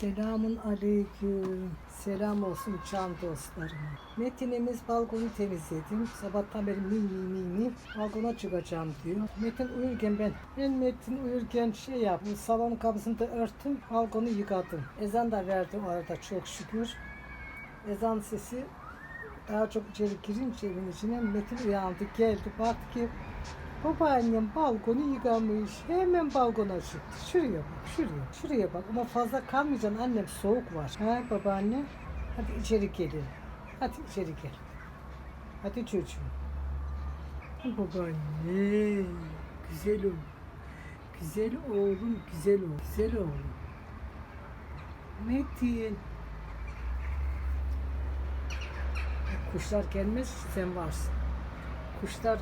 Selamun aleyküm. Selam olsun can dostlarıma. Metin'imiz balkonu temizledim. Sabahtan beri mini mini balkona çıkacağım diyor. Metin uyurken ben, ben Metin uyurken şey yaptım. Salon kapısını da örttüm. Balkonu yıkadım. Ezan da verdi o arada çok şükür. Ezan sesi daha çok içeri girince evin içine Metin uyandı geldi baktı ki babaannem balkonu yıkamış hemen balkona çıktı. Şuraya bak şuraya şuraya bak. Ama fazla kalmayacaksın annem soğuk var. Ha babaanne? Hadi içeri gelin. Hadi içeri gel. Hadi çocuğum. Babaanne güzel ol güzel oğlum güzel ol güzel oğlum. Metin Kuşlar gelmez, sen varsın. Kuşlar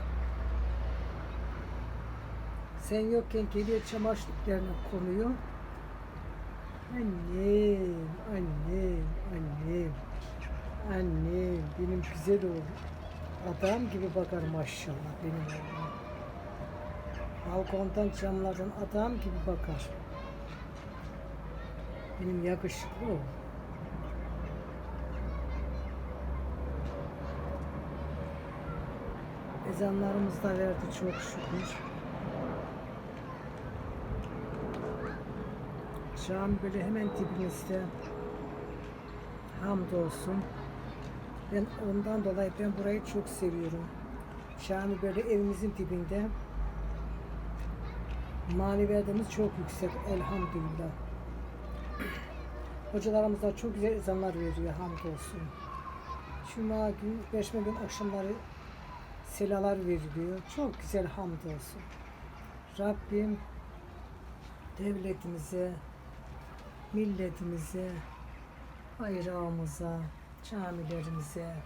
sen yokken geliyor çamaşırlarına konuyor. Annem, annem, annem, annem, benim güzel oğlum. Adam gibi bakar maşallah benim oğlum. Balkondan camlardan adam gibi bakar. Benim yakışıklı oğlum. Ezanlarımız da verdi çok şükür. Cami böyle hemen dibimizde. Hamdolsun. Ben ondan dolayı ben burayı çok seviyorum. Cami böyle evimizin dibinde. Maneviyatımız çok yüksek elhamdülillah. Hocalarımız da çok güzel ezanlar veriyor hamdolsun. Cuma gün, beşme gün akşamları selalar veriliyor. Çok güzel hamdolsun. Rabbim devletimize, milletimize, bayrağımıza, camilerimize,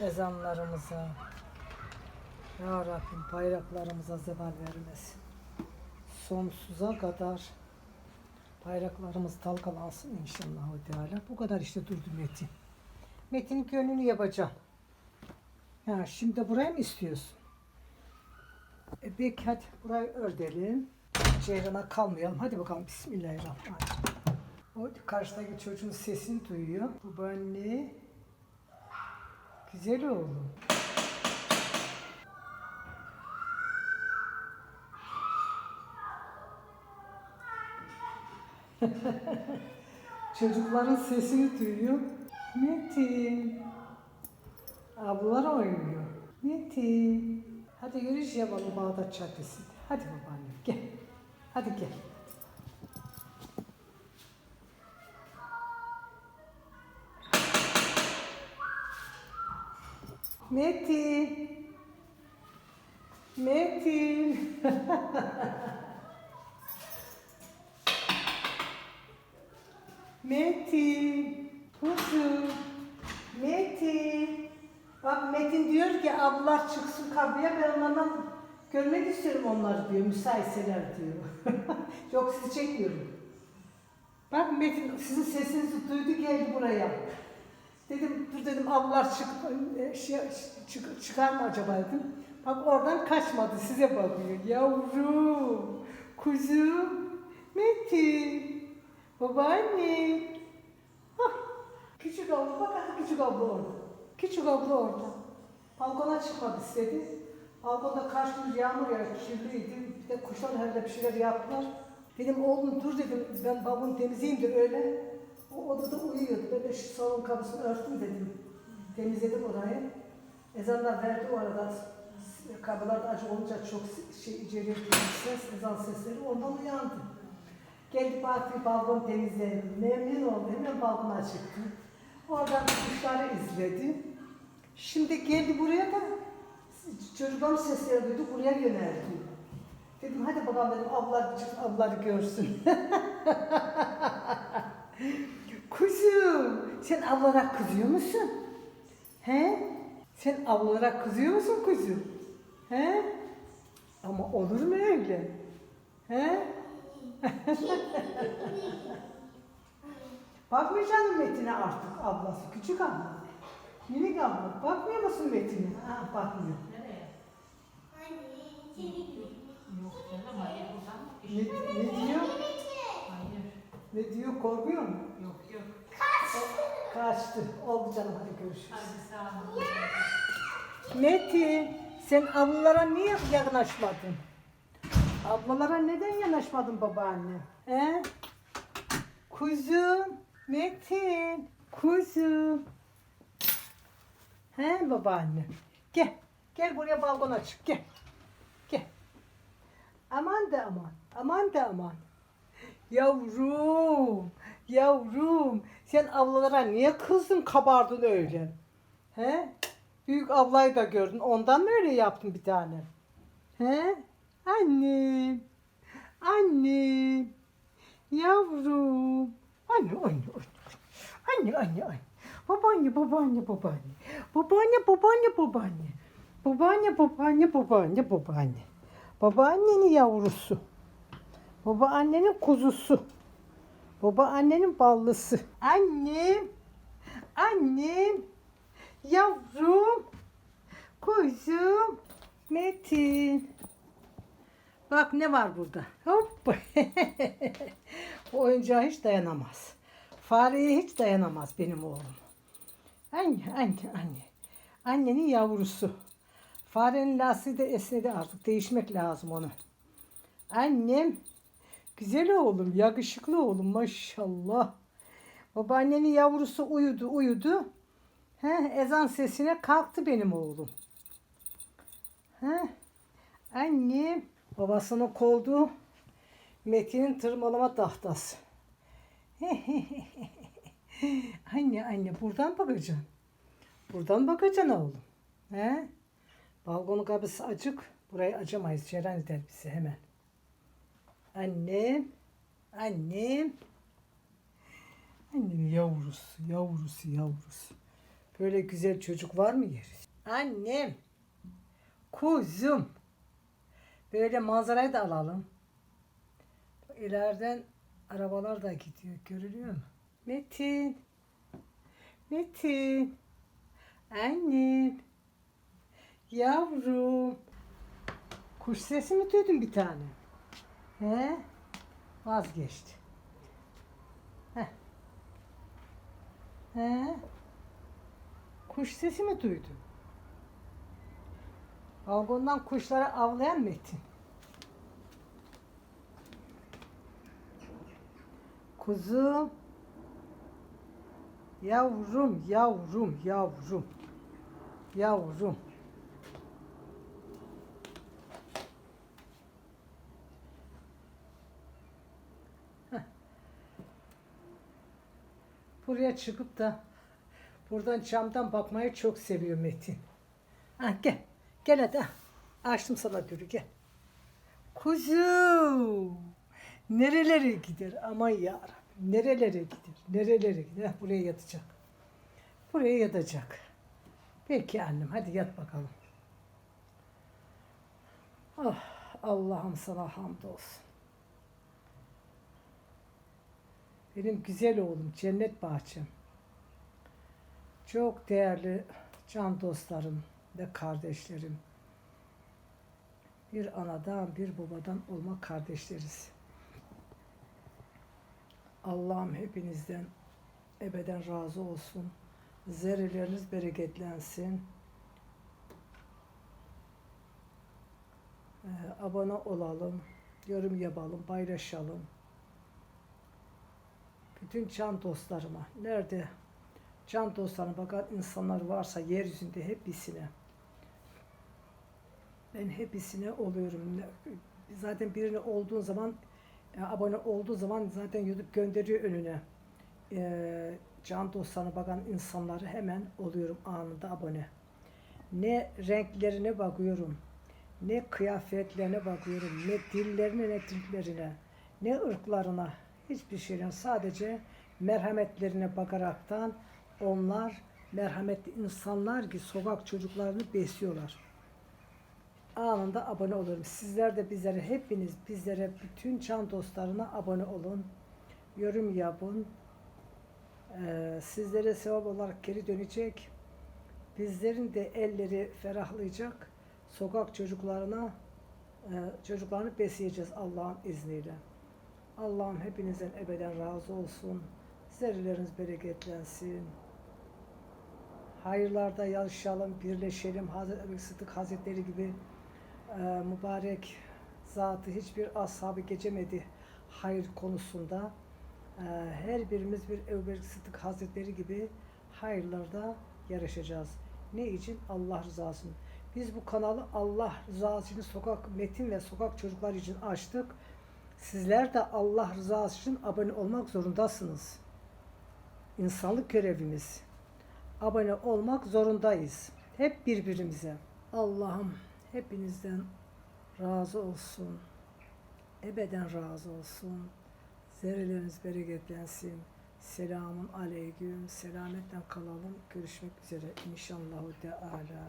ezanlarımıza, Ya Rabbim bayraklarımıza zeval vermesin. Sonsuza kadar bayraklarımız dalgalansın inşallah. Teala. Bu kadar işte durdu Metin. Metin gönlünü yapacağım. Ha, şimdi buraya mı istiyorsun? E, peki hadi burayı ördelim. Ceyrana kalmayalım. Hadi bakalım Bismillahirrahmanirrahim. O karşıdaki çocuğun sesini duyuyor. Bu anne. Güzel oğlum. Çocukların sesini duyuyor. Metin. Ablalar oynuyor. Metin. Hadi yürüyüş yapalım Bağdat Caddesi'nde. Hadi babaannem gel. Hadi gel. Metin. Metin. Metin. Kuzum. Metin. Bak Metin diyor ki ablalar çıksın kapıya ben onlardan görmek istiyorum onları diyor. Müsaitseler diyor. Yok sizi çekmiyorum. Bak Metin sizin sesinizi duydu geldi buraya. Dedim dur dedim ablalar çık, e, şey, çık, çıkar mı acaba dedim. Bak oradan kaçmadı size bakıyor. Yavrum, kuzum, Metin, babaanne. Hah, küçük abla bak küçük abla orada. Küçük abla orada. Balkona çıkmak istedi. Balkonda gün yağmur yağıyor, kirliydi. Bir de kuşlar herhalde bir şeyler yaptılar. Dedim oğlum dur dedim, ben balkonu temizleyeyim de öyle. O odada uyuyordu. Ben de şu salon kapısını örttüm dedim. Temizledim orayı. Ezanlar verdi o arada. Kapılar açık olunca çok şey içeriye ses, ezan sesleri. Ondan uyandı. Geldi Fatih balkon temizledim. Memnun oldu. Hemen balkona çıktı. Oradan kuşları izledi. Şimdi geldi buraya da çocukların sesleri duydu. Buraya yöneldi. Dedim hadi bakalım dedim ablar çıksın abları görsün. Kuzum sen ablara kızıyor musun? He? Sen ablara kızıyor musun kuzum? He? Ama olur mu öyle? He? Bakmayacak mısın Metin'e artık ablası, küçük abla? Minik abla, bakmıyor musun Metin'e? Ha, bakmıyor. Nereye? Anne, içeri gir. Yok canım hayır Ne, ne diyor? Hayır. Ne diyor korkuyor mu? Yok yok. Kaçtı. Oldu canım hadi görüşürüz. Hadi sağ olun. Metin sen ablalara niye yanaşmadın? Ablalara neden yanaşmadın babaanne? He? Kuzum, Metin, kuzum. He babaanne? Gel, gel buraya balkona çık. Gel. Aman da aman, aman da aman. Yavrum, yavrum. Sen ablalara niye kızdın, kabardın öyle? He? Büyük ablayı da gördün. Ondan mı öyle yaptın bir tane? He? Annem. Annem. Yavrum. Anne, anne, anne. Anne, anne, anne. Babaanne, babaanne, babaanne. Babaanne, babaanne, babaanne. Babaanne, babaanne, babaanne, babaanne. Babaannenin yavrusu. Babaannenin kuzusu. Babaannenin ballısı. Annem. Annem. Yavrum. Kuzum. Metin. Bak ne var burada. Hop. Bu oyuncağa hiç dayanamaz. Fareye hiç dayanamaz benim oğlum. Anne, anne, anne. Annenin yavrusu. Farenin lastiği de esnedi artık. Değişmek lazım onu. Annem. Güzel oğlum, yakışıklı oğlum maşallah. Babaannenin yavrusu uyudu, uyudu. He, ezan sesine kalktı benim oğlum. He, annem babasının koldu Metin'in tırmalama tahtası. anne anne buradan bakacaksın. Buradan bakacaksın oğlum. He? Balkonun kapısı açık. Burayı açamayız. Ceren eder bizi hemen. Annem. Annem. Annem yavrusu, yavrusu, yavrusu. Böyle güzel çocuk var mı yeri? Annem. Kuzum. Böyle manzarayı da alalım. İleriden arabalar da gidiyor. Görülüyor mu? Metin. Metin. Annem. Yavrum. Kuş sesi mi duydun bir tane? He? Vazgeçti. Heh. He? Kuş sesi mi duydun? Balkondan kuşları avlayan Metin. Kuzum. Yavrum, yavrum, yavrum. Yavrum. Buraya çıkıp da buradan camdan bakmayı çok seviyor Metin. Ha, gel. Gel hadi. ha. Açtım sana gülü gel. Kuzum. Nerelere gider aman ya Nerelere gider? Nerelere gider? Heh, buraya yatacak. Buraya yatacak. Peki annem hadi yat bakalım. Oh, Allah'ım sana hamdolsun. Benim güzel oğlum, cennet bahçem. Çok değerli can dostlarım ve kardeşlerim. Bir anadan, bir babadan olma kardeşleriz. Allah'ım hepinizden ebeden razı olsun. Zerreleriniz bereketlensin. Ee, abone olalım, yorum yapalım, paylaşalım. Bütün can dostlarıma, nerede can dostlarına bakan insanlar varsa yeryüzünde hepsine ben hepsine oluyorum. Zaten birini olduğun zaman e, abone olduğu zaman zaten YouTube gönderiyor önüne. E, can dostlarına bakan insanları hemen oluyorum anında abone. Ne renklerine bakıyorum, ne kıyafetlerine bakıyorum, ne dillerine, ne tiplerine, ne ırklarına, hiçbir şeyden sadece merhametlerine bakaraktan onlar merhametli insanlar ki sokak çocuklarını besliyorlar anında abone olurum. Sizler de bizlere hepiniz bizlere bütün can dostlarına abone olun. Yorum yapın. Ee, sizlere sevap olarak geri dönecek. Bizlerin de elleri ferahlayacak. Sokak çocuklarına e, çocuklarını besleyeceğiz Allah'ın izniyle. Allah'ım hepinizden ebeden razı olsun. Zerreleriniz bereketlensin. Hayırlarda yarışalım, birleşelim. Hazreti Ebu Sıddık Hazretleri gibi e, mübarek zatı hiçbir ashabı geçemedi hayır konusunda. E, her birimiz bir Ebu Bekir Sıddık Hazretleri gibi hayırlarda yarışacağız. Ne için? Allah rızası için. Biz bu kanalı Allah rızası için sokak metin ve sokak çocuklar için açtık. Sizler de Allah rızası için abone olmak zorundasınız. İnsanlık görevimiz. Abone olmak zorundayız. Hep birbirimize. Allah'ım hepinizden razı olsun. Ebeden razı olsun. Zerreleriniz bereketlensin. Selamun aleyküm. Selametle kalalım. Görüşmek üzere inşallah Teala.